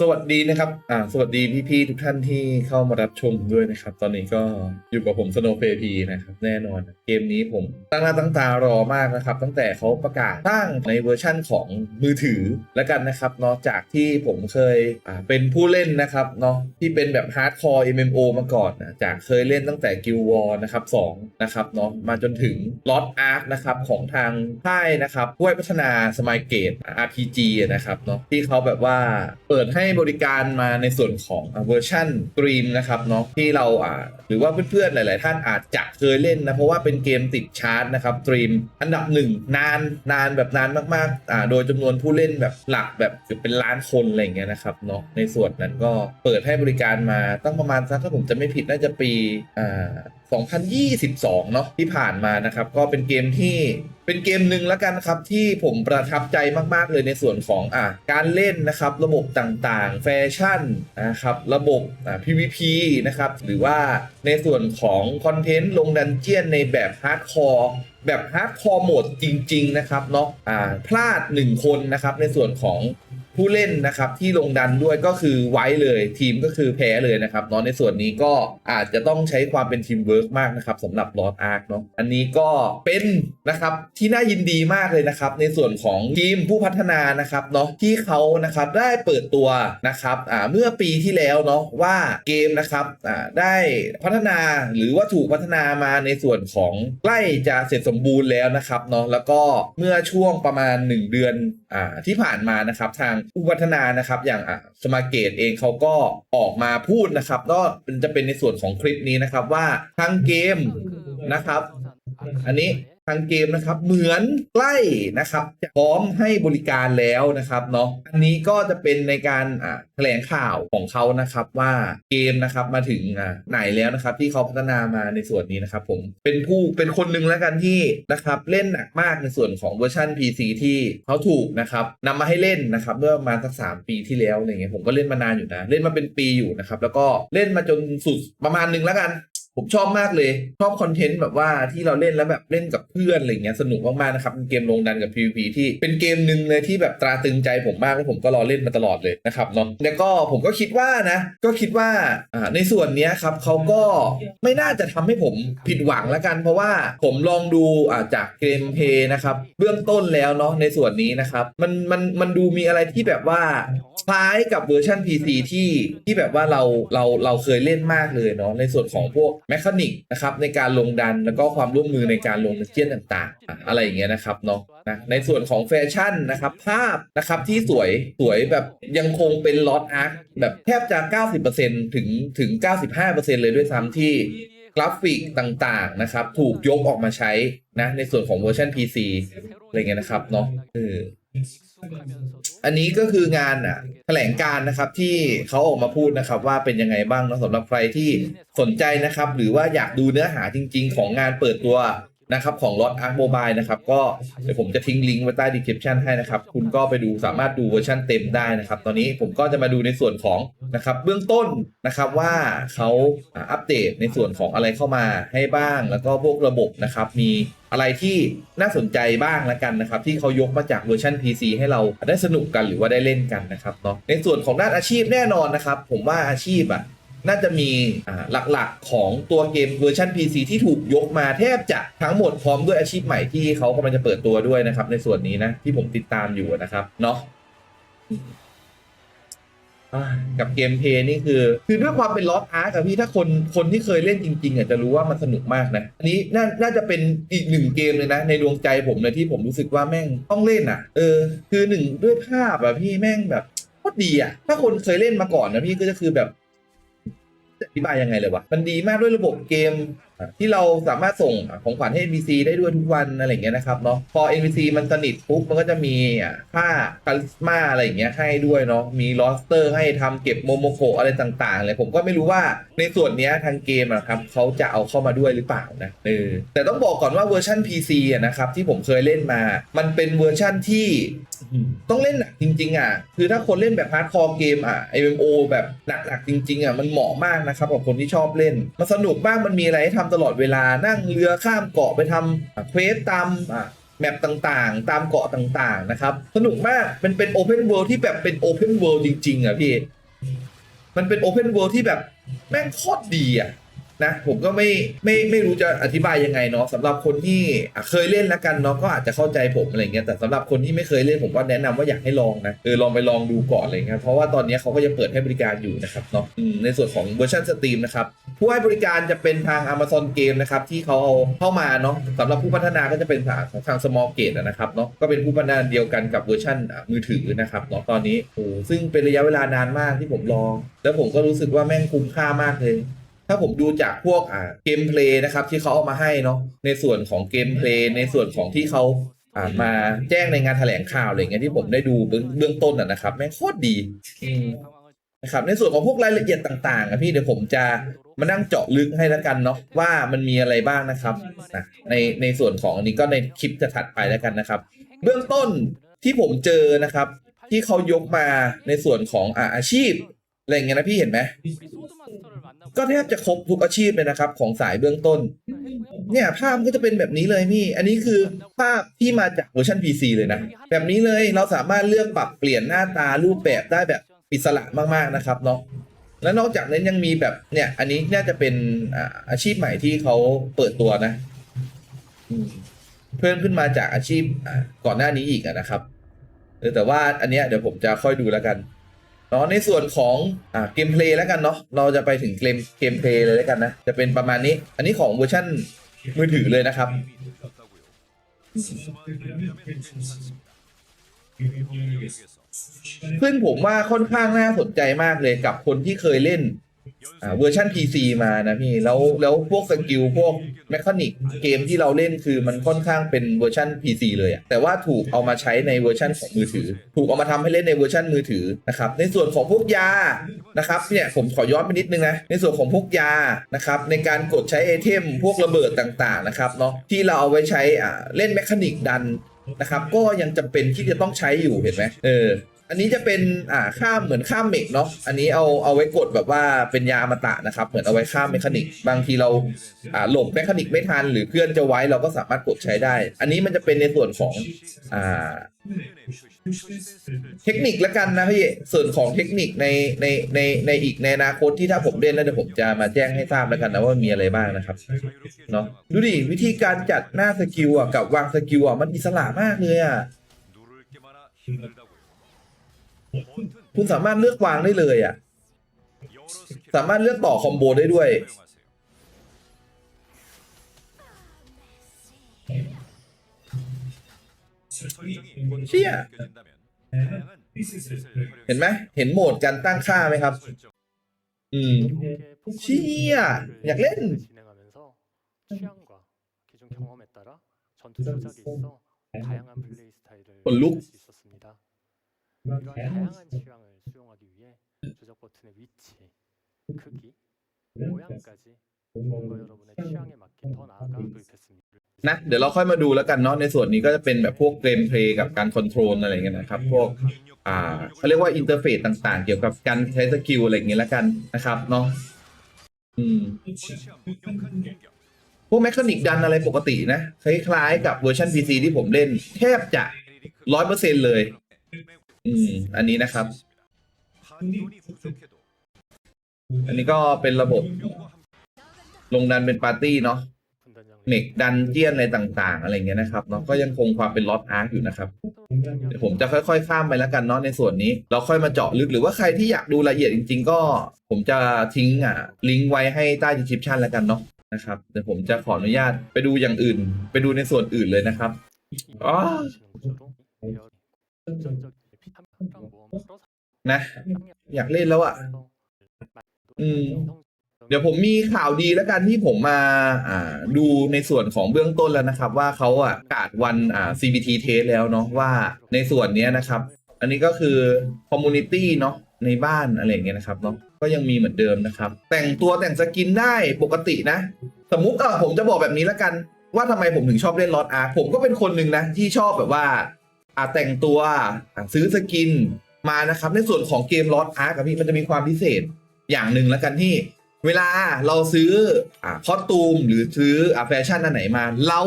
สวัสดีนะครับ อ่า สวัสดีพี่ๆทุกท่านที่เข้ามารับชมด้วยนะครับ ตอนนี้ก็อยู่กับผมสโนเ a พีนะครับ แน่นอน เกมนี้ผมตั้งหน้าตั้งตารอมากนะครับ ตั้งแต่เขาประกาศตั้งในเวอร์ชั่นของมือถือแล้วกันนะครับเนาะจากที่ผมเคยอ่าเป็นผู้เล่นนะครับเนาะที่เป็นแบบฮาร์ดคอร์ MMO มาก่อนนะจากเคยเล่นตั้งแต่ Guild War นะครับ2นะครับเนาะมาจนถึง Lost Ark นะครับของทางค่ายนะครับผู้พัฒนาสม i ยเกต RPG นะครับเนาะที่เขาแบบว่าเปิดให้บริการมาในส่วนของเวอร์ชันสตรีมนะครับเนาะที่เราอ่าหรือว่าเพื่อนๆหลาย ๆ ท่านอาจจะเคยเล่นนะ เพราะว่าเป็นเกมติดชาร์ตนะครับสตรีมอันดับหนึ่งนานนานแบบนานมากๆอ่าโดยจำนวนผู้เล่นแบบหลักแบบเกือบเป็นล้านคนอะไรอย่างเงี้ยนะครับเนาะในส่วนนั้นก็เปิดให้บริการมาตั้งประมาณสักถ้าผมจะไม่ผิดน่าจะปีอ่า 2022 เนาะที่ผ่านมานะครับ ก็เป็นเกมที่เป็นเกมหนึ่งแล้วกันครับ ที่ผมประทับใจมาก ๆ เลยในส่วนของอะการเล่นนะครับ ระบบต่างๆ แฟชั่นนะครับ ระบบอ่า PVP นะครับ หรือว่าในส่วนของคอนเทนต์ลงดันเจียนในแบบฮาร์ดคอร์แบบฮาร์ดคอร์โหมดจริง ๆ นะครับเนาะอ่าพลาด 1 คนนะครับในส่วนของ ผู้เล่นนะครับที่ลงดันด้วยก็คือไว้เลยทีมก็คือแพ้เลยนะครับเนาะในส่วนนี้ก็อาจจะต้องใช้ความเป็นทีมเวิร์กมากนะครับสำหรับลอ d อาร์คเนาะอันนี้ก็เป็นนะครับที่น่ายินดีมากเลยนะครับ ในส่วนของทีมผู้พัฒนานะครับเนาะที่เขานะครับได้เปิดตัวนะครับอ่าเมื่อปีที่แล้วเนาะว่าเกมนะครับอ่าได้พัฒนาหรือว่าถูกพัฒนามาในส่วนของใกล้จะเสร็จสมบูรณ์แล้วนะครับเนาะแล้วก็เมื่อช่วงประมาณ 1 เดือนอ่าที่ผ่านมานะครับทางผู้พัฒนานะครับอย่างอ่าสมาเกตเองเขาก็ออกมาพูดนะครับก็จะเป็นในส่วนของคลิปนี้นะครับว่าทางเกมนะครับ อันนี้ ทางเกมนะครับ เหมือนใกล้นะครับจะพร้อมให้บริการแล้วนะครับเนาะอันนี้ก็จะเป็นในการแถลงข่าวของเขานะครับว่าเกมนะครับมาถึงไหนแล้วนะครับ ที่เขาพัฒนามาในส่วนนี้นะครับ ผมเป็นผู้เป็นคนหนึ่งแล้วกันที่นะครับเล่นหนักมากในส่วนของเวอร์ชัน PC ที่เขาถูกนะครับนำมาให้เล่นนะครับเมื่อประมาณสักสามปีที่แล้วอะไรเงี้ยผมก็เล่นมานานอยู่นะ เล่นมาเป็นปีอยู่นะครับแล้วก็เล่นมาจนสุดประมาณหนึ่งแล้วกัน ผมชอบมากเลย ชอบคอนเทนต์แบบว่าที่เราเล่นแล้วแบบเล่นกับเพื่อนอะไรเงี้ยสนุกมากๆนะครับเป็นเกมลงดันกับ PVP ที่เป็นเกมหนึ่งเลยที่แบบตราตรึงใจผมมากแล้วผมก็รอเล่นมาตลอดเลยนะครับเนาะแล้วก็ผมก็คิดว่านะ ก็คิดว่าในส่วนนี้ครับเขาก็ไม่น่าจะทำให้ผมผิดหวังล้วกัน เพราะว่าผมลองดูจากเกมเพย์นะครับเบื้องต้นแล้วเนาะในส่วนนี้นะครับมันมันมันดูมีอะไรที่แบบว่า คล้ายกับเวอร์ชัน PC ที่ที่แบบว่าเราเราเราเคยเล่นมากเลยเนาะในส่วนของพวกแมคานิกนะครับในการลงดันแล้วก็ความร่วมมือในการลงเชียนต่างๆอะอะไรอย่างเงี้ยนะครับเนาะนะในส่วนของแฟชั่นนะครับภาพนะครับที่สวยสวยแบบยังคงเป็นลอตอาร์คแบบแทบจะ 90%ถึงถึง 95%เลยด้วยซ้ำที่กราฟิกต่างๆนะครับ ถูกยกออกมาใช้นะในส่วนของเวอร์ชัน PC อะไรเงี้ยนะครับเนาะเออ อันนี้ก็คืองานอะแถลงการนะครับที่เขาออกมาพูดนะครับ ว่าเป็นยังไงบ้างเนะสำหรับใครที่สนใจนะครับ หรือว่าอยากดูเนื้อหาจริง ๆ ของงานเปิดตัว นะครับของ Lot Arc Mobile นะครับก็เดี๋ยวผมจะทิ้งลิงก์ไว้ใต้ description ให้นะครับ คุณก็ไปดูสามารถดูเวอร์ชันเต็มได้นะครับ ตอนนี้ผมก็จะมาดูในส่วนของนะครับเบื้องต้นนะครับว่าเขาอัปเดตในส่วนของอะไรเข้ามาให้บ้าง แล้วก็พวกระบบนะครับมีอะไรที่น่าสนใจบ้างล้วกันนะครับ ที่เขายกมาจากเวอร์ชัน PC ให้เราได้สนุกกันหรือว่าได้เล่นกันนะครับเนาะในส่วนของด้านอาชีพแน่นอนนะครับ ผมว่าอาชีพอะ น่าจะมีหลักๆของตัวเกมเวอร์ชัน PC ที่ถูกยกมาแทบจะทั้งหมดพร้อมด้วยอาชีพใหม่ที่เขากำลังจะเปิดตัวด้วยนะครับ ในส่วนนี้นะที่ผมติดตามอยู่นะครับเนาะกับเกมเพย์นี่คือ คือด้วยความเป็นล็อกอาร์กับพี่ถ้าคนคนที่เคยเล่นจริงๆอะจะรู้ว่ามันสนุกมากนะ อันนี้น่าน่าจะเป็นอีกหนึ่งเกมเลยนะ ในดวงใจผมเลยที่ผมรู้สึกว่าแม่งต้องเล่นอะ เออ คือหนึ่งด้วยภาพอะพี่แม่งแบบโคตรดีอะ ถ้าคนเคยเล่นมาก่อนนะพี่ก็จะคือแบบ ธิบายยังไงเลยวะมันดีมากด้วยระบบเกม ที่เราสามารถส่งอะของขวัญให้ NPC ได้ด้วยทุกวันอะไรอย่างเงี้ยนะครับเนาะพอ NPC มันสนิทปุ๊บมันก็จะมีอะค่าคาริสมาอะไรอย่างเงี้ยให้ด้วยเนาะมีลอสเตอร์ให้ทำเก็บโมโมโคอะไรต่างๆเลยผมก็ไม่รู้ว่าในส่วนเนี้ยทางเกมอะครับเขาจะเอาเข้ามาด้วยหรือเปล่านะเออแต่ต้องบอกก่อนว่าเวอร์ชัน PC อะนะครับที่ผมเคยเล่นมา มันเป็นเวอร์ชันที่ต้องเล่นหนักจริง ๆ อะ คือถ้าคนเล่นแบบฮาร์ดคอร์เกมอะ MMO แบบหนักๆจริง ๆ อะ มันเหมาะมากนะครับกับคนที่ชอบเล่น มันสนุกมากมันมีอะไรให้ทำตลอดเวลานั่งเรือข้ามเกาะไปทำเควสตามแมปต่างๆ ตามเกาะต่างๆนะครับ สนุกมากมันเป็นโอเพนเวิลด์ที่แบบเป็นโอเพนเวิลด์จริง ๆ อะพี่ มันเป็นโอเพนเวิลด์ที่แบบแม่งโคตรดีอะ นะผมก็ไม่ไม่ไม่รู้จะอธิบายยังไงเนาะสำหรับคนที่เคยเล่นแล้วกันเนาะก็อาจจะเข้าใจผมอะไรเงี้ยแต่สำหรับคนที่ไม่เคยเล่นผมก็แนะนำว่าอยากให้ลองนะเออลองไปลองดูก่อนอะไรเงี้ยเพราะว่าตอนนี้เขาก็ยังเปิดให้บริการอยู่นะครับเนาะในส่วนของเวอร์ชันสตรีมนะครับผู้ให้บริการจะเป็นทาง Amazon Game นะครับที่เขาเอาเข้ามาเนาะสำหรับผู้พัฒนาก็จะเป็นทางทาง Small Gate นะครับเนาะก็เป็นผู้พัฒนาเดียวกันกับเวอร์ชันมือถือนะครับเนาะตอนนี้โอ้ซึ่งเป็นระยะเวลานานมากที่ผมลองแล้วผมก็รู้สึกว่าแม่งคุ้มค่ามากเลย ถ้าผมดูจากพวกอ่าเกมเพลย์นะครับ ที่เขาเอามาให้เนาะในส่วนของเกมเพลย์ในส่วนของที่เขาอ่ามาแจ้งในงานแถลงข่าวอะไรเงี้ยที่ผมได้ดูเบื้องเบื้องต้นอะนะครับแม่งโคตรดีอืมนะครับในส่วนของพวกรายละเอียดต่างๆอะพี่เดี๋ยวผมจะมานั่งเจาะลึกให้แล้วกันเนาะว่ามันมีอะไรบ้างนะครับนะในในส่วนของอันนี้ก็ในคลิปจะถัดไปแล้วกันนะครับ เบื้องต้นที่ผมเจอนะครับ ที่เขายกมาในส่วนของอ่าอาชีพอะไรเงี้ยนะพี่เห็นไหม ก็แทบจะครบทุกอาชีพเลยนะครับของสายเบื้องต้น เนี่ยภาพก็จะเป็นแบบนี้เลยพี่ อันนี้คือภาพที่มาจากเวอร์ชัน PC เลยนะ แบบนี้เลยเราสามารถเลือกปรับเปลี่ยนหน้าตารูปแบบได้แบบอิสระมากๆนะครับเนาะแล้วนอกจากนั้นยังมีแบบเนี่ยอันนี้น่าจะเป็นอ่าอาชีพใหม่ที่เขาเปิดตัวนะอืมเพิ่มขึ้นมาจากอาชีพอ่าก่อนหน้านี้อีกอะนะครับเออแต่ว่าอันเนี้ยเดี๋ยวผมจะค่อยดูแล้วกัน เนาะในส่วนของอ่าเกมเพลย์แล้วกันเนาะเราจะไปถึงเกมเกมเพลย์เลยแล้วกันนะจะเป็นประมาณนี้ อันนี้ของเวอร์ชันมือถือเลยนะครับซึ่งผมว่าค่อนข้างน่าสนใจมากเลยกับคนที่เคยเล่น เวอร์ชัน PC มานะพี่ แล้วแล้วพวกสกิลพวกแมคานิกเกมที่เราเล่นคือมันค่อนข้างเป็นเวอร์ชัน PC เลยอะแต่ว่าถูกเอามาใช้ในเวอร์ชันของมือถือ ถูกเอามาทำให้เล่นในเวอร์ชันมือถือนะครับในส่วนของพวกยานะครับเนี่ยผมขอย้อนไปนิดนึงนะในส่วนของพวกยานะครับในการกดใช้ไอเทมพวกระเบิดต่างๆนะครับเนาะที่เราเอาไว้ใช้อ่าเล่นแมคานิกดันนะครับก็ยังจำเป็นที่จะต้องใช้อยู่เห็นไหมเออ อันนี้จะเป็นอ่าข้ามเหมือนข้ามเมกเนาะอันนี้เอาเอาไว้กดแบบว่าเป็นยาอมตะนะครับ เหมือนเอาไว้ข้ามเมคานิก บางทีเราอ่าหลบเมคานิกไม่ทัน หรือเพื่อนจะไว้เราก็สามารถกดใช้ได้ อันนี้มันจะเป็นในส่วนของอ่าเทคนิคละกันนะพี่ส่วนของเทคนิคในในในในอีกในอนาคตที่ถ้าผมเล่นแล้วเดี๋ยวผมจะมาแจ้งให้ทราบแล้วกันนะว่ามีอะไรบ้างนะครับเนาะดูดิวิธีการจัดหน้าสกิลอะกับวางสกิลอะมันอิสระมากเลยอะ คุณสามารถเลือกวางได้เลยอะ สามารถเลือกต่อคอมโบได้ด้วย เชี่ยเห็นไหม เห็นโหมดการตั้งค่าไหมครับ อืม เชี่ย อยากเล่น คนลุก 존 경험에 따라 전투 조작에 있어 다양한 플레이 스타일을 얼룩? 만들 수 있었습니다. 이러한 다양한 취향을 수용하기 위해 조작 버튼의 위치, 크기, 모양까지 뭔가 여러분의 취향에 맞게 더 나아가 도입했습니다. นะ เดี๋ยวเราค่อยมาดูแล้วกันเนาะในส่วนนี้ก็จะเป็นแบบพวกเกมเพลย์กับการคอนโทรลอะไรเงี้ยนะครับ พวก อ่าเขาเรียกว่าอินเทอร์เฟซต่างๆ เกี่ยวกับการใช้สกิลอะไรอย่างเงี้ยแล้วกันนะครับเนาะอืม พวกแมคานิกดันอะไรปกตินะ คล้ายๆกับเวอร์ชัน PC ที่ผมเล่น แทบจะร้อยเปอร์เซ็นเลย อันนี้นะครับ อันนี้ก็เป็นระบบ ลงดันเป็นปาร์ตี้เนาะเมกดันเจียนอะไรต่าง ๆ อะไรเงี้ยนะครับเนาะก็ยังคงความเป็นลอตอาร์คอยู่นะครับเดี๋ยวผมจะค่อยๆ ข้ามไปแล้วกันเนาะในส่วนนี้ เราค่อยมาเจาะลึกหรือว่าใครที่อยากดูรายละเอียดจริง ๆ ก็ผมจะทิ้งอะ ลิงก์ไว้ให้ใต้ดีสคริปชันแล้วกันเนาะนะครับเดี๋ยวผมจะขออนุญาตไปดูอย่างอื่น ไปดูในส่วนอื่นเลยนะครับอ๋อ นะ อยากเล่นแล้วอะ อืม เดี๋ยวผมมีข่าวดีแล้วกันที่ผมมา อ่า ดูในส่วนของเบื้องต้นแล้วนะครับ ว่าเขาอะประกาศวันอ่า CBT test แล้วเนาะว่าในส่วนเนี้ยนะครับ อันนี้ก็คือคอมมูนิตี้เนาะในบ้านอะไรอย่างเงี้ยนะครับเนาะก็ยังมีเหมือนเดิมนะครับ แต่งตัวแต่งสกินได้ปกตินะ สมมุติอะผมจะบอกแบบนี้แล้วกัน ว่าทำไมผมถึงชอบเล่นลอตอาร์ผมก็เป็นคนหนึ่งนะ ที่ชอบแบบว่า อ่าแต่งตัวอะซื้อสกินมานะครับ ในส่วนของเกมลอตอาร์กับพี่มันจะมีความพิเศษอย่างหนึ่งแล้วกันที่ เวลาเราซื้ออ่าคอสตูม หรือซื้ออ่าแฟชั่นอันไหนมา เรา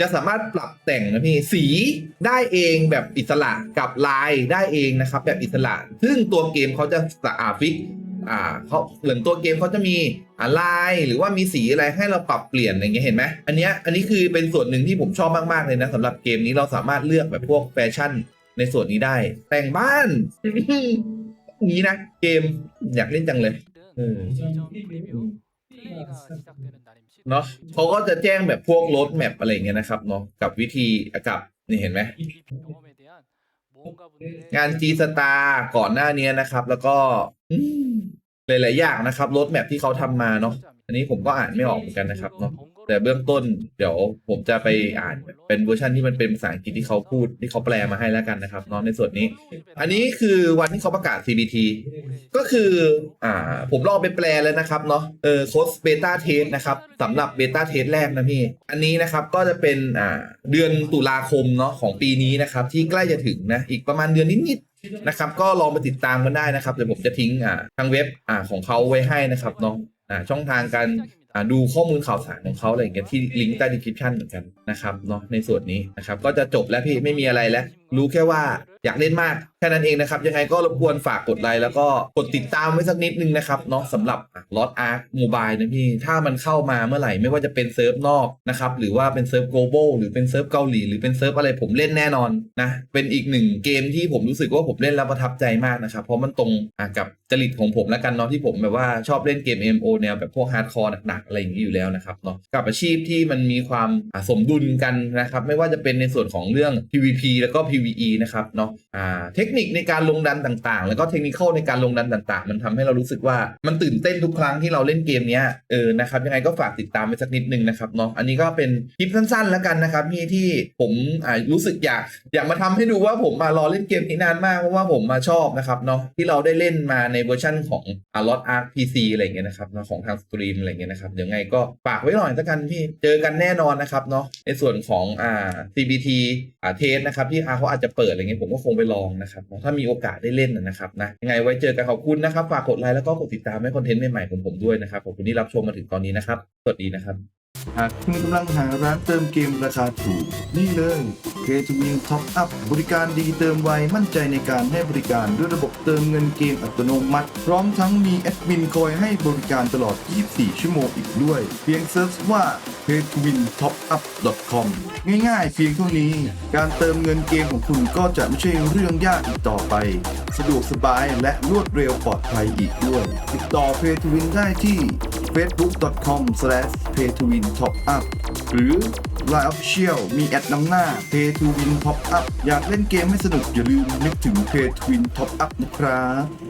จะสามารถปรับแต่งนะพี่สีได้เองแบบอิสระกับลายได้เองนะครับ แบบอิสระ ซึ่งตัวเกมเขาจะอ่าฟิก อ่าเขาเหมือนตัวเกมเขาจะมีลายหรือว่ามีสีอะไรให้เราปรับเปลี่ยนอย่างเงี้ยเห็นไหมอันเนี้ยอันนี้คือเป็นส่วนหนึ่งที่ผมชอบมากๆเลยนะสำหรับเกมนี้เราสามารถเลือกแบบพวกแฟชั่นในส่วนนี้ได้ แต่งบ้านนี้นะเกมอยากเล่นจังเลยเนาะเขาก็จะแจ้งแบบพวกรถแมปอะไรเงี้ยนะครับเนาะกับวิธีกับนี่เห็นไหม งานจีสตาก่อนหน้านี้นะครับ แล้วก็หลาย ๆ อย่างนะครับรถแมพที่เขาทำมาเนาะอันนี้ผมก็อ่านไม่ออกเหมือนกันนะครับเนาะ แต่เบื้องต้นเดี๋ยวผมจะไปอ่านเป็นเวอร์ชันที่มันเป็นภาษาอังกฤษที่เขาพูดที่เขาแปลมาให้แล้วกันนะครับเนาะในส่วนนี้ อันนี้คือวันที่เขาประกาศ CBT ก็คืออ่าผมลองไปแปลแล้วนะครับเนาะเออโค้ดเบต้าเทสนะครับสำหรับเบต้าเทสแรกนะพี่ อันนี้นะครับก็จะเป็นอ่าเดือนตุลาคมเนาะของปีนี้นะครับที่ใกล้จะถึงนะอีกประมาณเดือนนิดๆนะครับก็ลองไปติดตามกันได้นะครับเดี๋ยวผมจะทิ้งอ่าทางเว็บอ่าของเขาไว้ให้นะครับเนาะอ่าช่องทางการ ดูข้อมูลข่าวสารของเขาอะไรอย่างเงี้ยที่ลิงก์ใต้ดีคริปชันเหมือนกันนะครับเนาะในส่วนนี้นะครับก็จะจบแล้วพี่ไม่มีอะไรแล้ว รู้แค่ว่าอยากเล่นมาก แค่นั้นเองนะครับ ยังไงก็รบกวนฝากกดไลค์แล้วก็กดติดตามไว้สักนิดนึงนะครับเนาะสำหรับลอตอาร์คโมบายนะพี่ ถ้ามันเข้ามาเมื่อไหร่ไม่ว่าจะเป็นเซิร์ฟนอกนะครับหรือว่าเป็นเซิร์ฟ global หรือเป็นเซิร์ฟเกาหลีหรือเป็นเซิร์ฟอะไรผมเล่นแน่นอนนะเป็นอีกหนึ่งเกมที่ผมรู้สึกว่าผมเล่นแล้วประทับใจมากนะครับเพราะมันตรงกับจริตของผมแล้วกันเนาะที่ผมแบบว่าชอบเล่นเกม MMO แนวแบบพวกฮาร์ดคอร์หนักๆอะไรอย่างนี้อยู่แล้วนะครับเนาะกับอาชีพที่มันมีความสมดุลกันนะครับไม่ว่าจะเป็นในส่วนของเรื่อง PVP แล้วก็ PVE นะครับเนาะอ่าเทคคนิคในการลงดันต่างๆ แล้วก็เทคนิคในการลงดันต่างๆ มันทำให้เรารู้สึกว่ามันตื่นเต้นทุกครั้งที่เราเล่นเกมนี้เออนะครับยังไงก็ฝากติดตามไปสักนิดนึงนะครับเนาะอันนี้ก็เป็นคลิปสั้นๆแล้วกันนะครับที่ที่ผมอ่ารู้สึกอยากอยากมาทำให้ดูว่าผมมารอเล่นเกมนี้นานมากเพราะว่าผมมาชอบนะครับเนาะที่เราได้เล่นมาในเวอร์ชั่นของอาลอตอาร์พีซีอะไรเงี้ยนะครับเนาะของทางสตรีมอะไรเงี้ยนะครับเดี๋ยวไงก็ฝากไว้หน่อยสักกันพี่เจอกันแน่นอนนะครับเนาะในส่วนของอ่า CBT อ่าเทสนะครับที่อาเขาอาจจะเปิดอะไรเงี้ยผมก็คงไปลองนะครับเนาะถ้ามีโอกาสได้เล่นนะนะครับนะยังไงไว้เจอกันขอบคุณนะครับฝากกดไลค์แล้วก็กดติดตามให้คอนเทนต์ใหม่ๆของผมด้วยนะครับขอบคุณที่รับชมมาถึงตอนนี้นะครับสวัสดีนะครับ หากคุณกำลังหาร้านเติมเกมราคาถูก นี่เลย k 2 w i n Top Up บริการดีเติมไว มั่นใจในการให้บริการด้วยระบบเติมเงินเกมอัตโนมัติ พร้อมทั้งมีแอดมินคอยให้บริการตลอด 24 ชั่วโมงอีกด้วย เพียงเซิร์ชว่า k 2 w i n Top Up com ง่ายๆ เพียงเท่านี้ การเติมเงินเกมของคุณก็จะไม่ใช่เรื่องยากอีกต่อไป สะดวกสบายและรวดเร็วปลอดภัยอีกด้วย ติดต่อ Pay to Win ได้ที่ facebook.com/paytowintop-up หรือ Line Official มีแอดนำหน้า Pay to Win Top Up อยากเล่นเกมให้สนุกอย่าลืมนึกถึง Pay to Win Top Up นะครับ